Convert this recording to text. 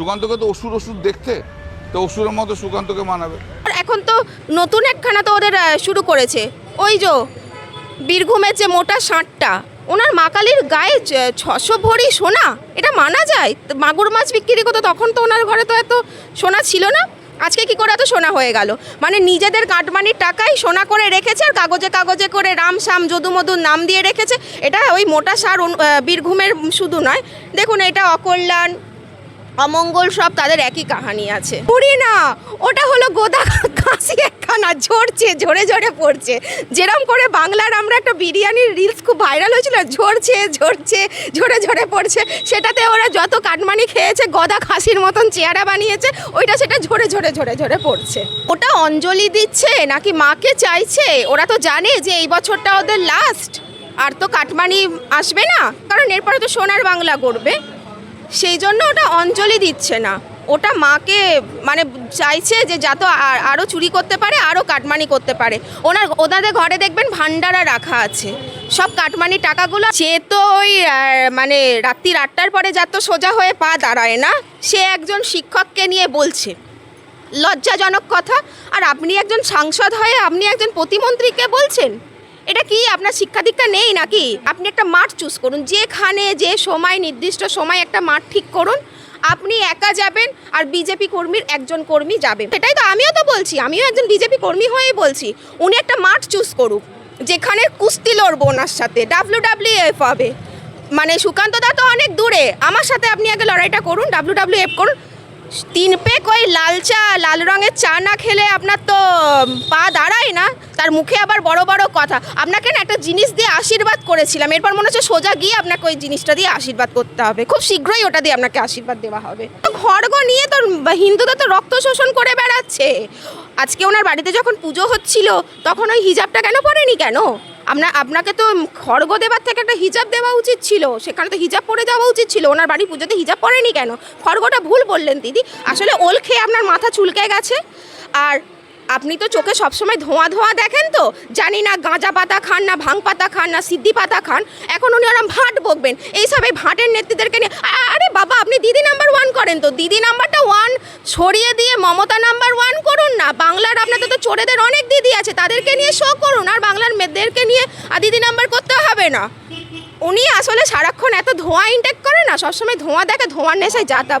সুকান্তকে তো অসুর অসুর দেখতে? তো অসুরের মতো সুকান্তকে মানাবে। এখন তো নতুন একখানা তো ওদের শুরু করেছে। ওই যে বীরভূমের যে মোটা ষাঁটটা ওনার মা কালীর গায়ে ছশো ভরি সোনা, এটা মানা যায়? মাগুর মাছ বিক্রি করতো তখন তো ওনার ঘরে তো এত সোনা ছিল না। আজকে কি করে এত সোনা হয়ে গেল? মানে নিজেদের কাটমানির টাকাই সোনা করে রেখেছে আর কাগজে কাগজে করে রাম শ্যাম যদু মধুর নাম দিয়ে রেখেছে। এটা ওই মোটা সার বীরভূমের শুধু নয়। দেখুন, এটা অকল্যাণ অমঙ্গল সব তাদের একই কাহানি আছে। পুরি না, ওটা হলো গোদা কাশি একখানা, ঝরছে, ঝরে ঝরে পড়ছে। যেরম করে বাংলার আমরা একটা বিরিয়ানির রিলস খুব ভাইরাল হয়েছিল, ঝরছে ঝরছে, ঝরে ঝরে পড়ছে, সেটাতে ওরা যত কাটমানি খেয়েছে, গদা খাসির মতন চেহারা বানিয়েছে, ওইটা সেটা ঝরে ঝরে ঝরে ঝরে পড়ছে। ওটা অঞ্জলি দিচ্ছে নাকি মাকে চাইছে? ওরা তো জানে যে এই বছরটা ওদের লাস্ট আর তো কাটমানি আসবে না, কারণ এরপরে তো সোনার বাংলা গড়বে। সেই জন্য ওটা অঞ্জলি দিচ্ছে না। ওটা মাকে মানে চাইছে যে যত আর- আরও চুরি করতে পারে আরও কাটমানি করতে পারে। ওনার, ওনাদের ঘরে দেখবেন ভান্ডারা রাখা আছে। সব কাটমানি টাকাগুলো সে তো ওই মানে রাত্রির আটটার পরে যা তো সোজা হয়ে পা দাঁড়ায় না, সে একজন শিক্ষককে নিয়ে বলছে। লজ্জাজনক কথা। আর আপনি একজন সাংসদ হয়ে আপনি একজন প্রতিমন্ত্রীকে বলছেন? এটা কি আপনার শিক্ষা দীক্ষা নেই নাকি? আপনি একটা মাঠ চুজ করুন। যেখানে যে সময়, নির্দিষ্ট সময় একটা মাঠ ঠিক করুন। আপনি একা যাবেন আর বিজেপি কর্মীর একজন কর্মী যাবে। সেটাই তো আমিও তো বলছি, আমিও একজন বিজেপি কর্মী হয়েই বলছি। উনি একটা মাঠ চুজ করুক, যেখানে কুস্তি লড়বো ওনার সাথে ডাব্লিউ ডাব্লিউ এফ হবে মানে সুকান্ত দা তো অনেক দূরে, আমার সাথে আপনি আগে লড়াইটা করুন ডাব্লিউ ডাব্লিউ এফ করুন। তিন পেক ওই লাল চা, লাল রঙের চা না খেলে আপনার তো পা দাঁড়ায় না? তার মুখে আবার বড় বড় কথা। আপনাকে না একটা জিনিস দিয়ে আশীর্বাদ করেছিলাম। এরপর মনে হচ্ছে সোজা গিয়ে আপনাকে ওই জিনিসটা দিয়ে আশীর্বাদ করতে হবে। খুব শীঘ্রই ওটা দিয়ে আপনাকে আশীর্বাদ দেওয়া হবে। খড়গ নিয়ে তো হিন্দুদের তো রক্ত শোষণ করে বেড়াচ্ছে। আজকে ওনার বাড়িতে যখন পুজো হচ্ছিল, তখন ওই হিজাবটা কেন পরেনি কেন? আপনার আপনাকে তো খড়গ দেবার থেকে একটা হিজাব দেওয়া উচিত ছিল। সেখানে তো হিজাব পরে যাওয়া উচিত ছিল। ওনার বাড়ি পুজোতে হিজাব পরেনি কেন? খড়গটা ভুল বললেন দিদি। আসলে ওল খেয়ে আপনার মাথা চুলকে গেছে। আর আপনি তো চোখে সবসময় ধোঁয়া ধোঁয়া দেখেন তো? জানি না গাঁজা পাতা খান, না ভাং পাতা খান, না সিদ্ধি পাতা খান। এখন উনি ওরম ভাট বকবেন। এইসব এই ভাটের নেত্রীদেরকে নিয়ে আরে বাবা, আপনি দিদি নাম্বার ওয়ান করেন তো। দিদি নাম্বারটা ওয়ান। ছড়িয়ে দিয়ে মমতা নাম্বার ওয়ান করুন না। বাংলার আপনাদের তো চোরেদের অনেক দিদি আছে, তাদেরকে নিয়ে শো করুন, আর বাংলার মেয়েদেরকে নিয়ে দিদি নাম্বার করতে হবে না। উনি আসলে সারাক্ষণ এত ধোঁয়া ইনটেক করে না, সবসময় ধোঁয়া দেখে ধোঁয়ার নেশায় যাতা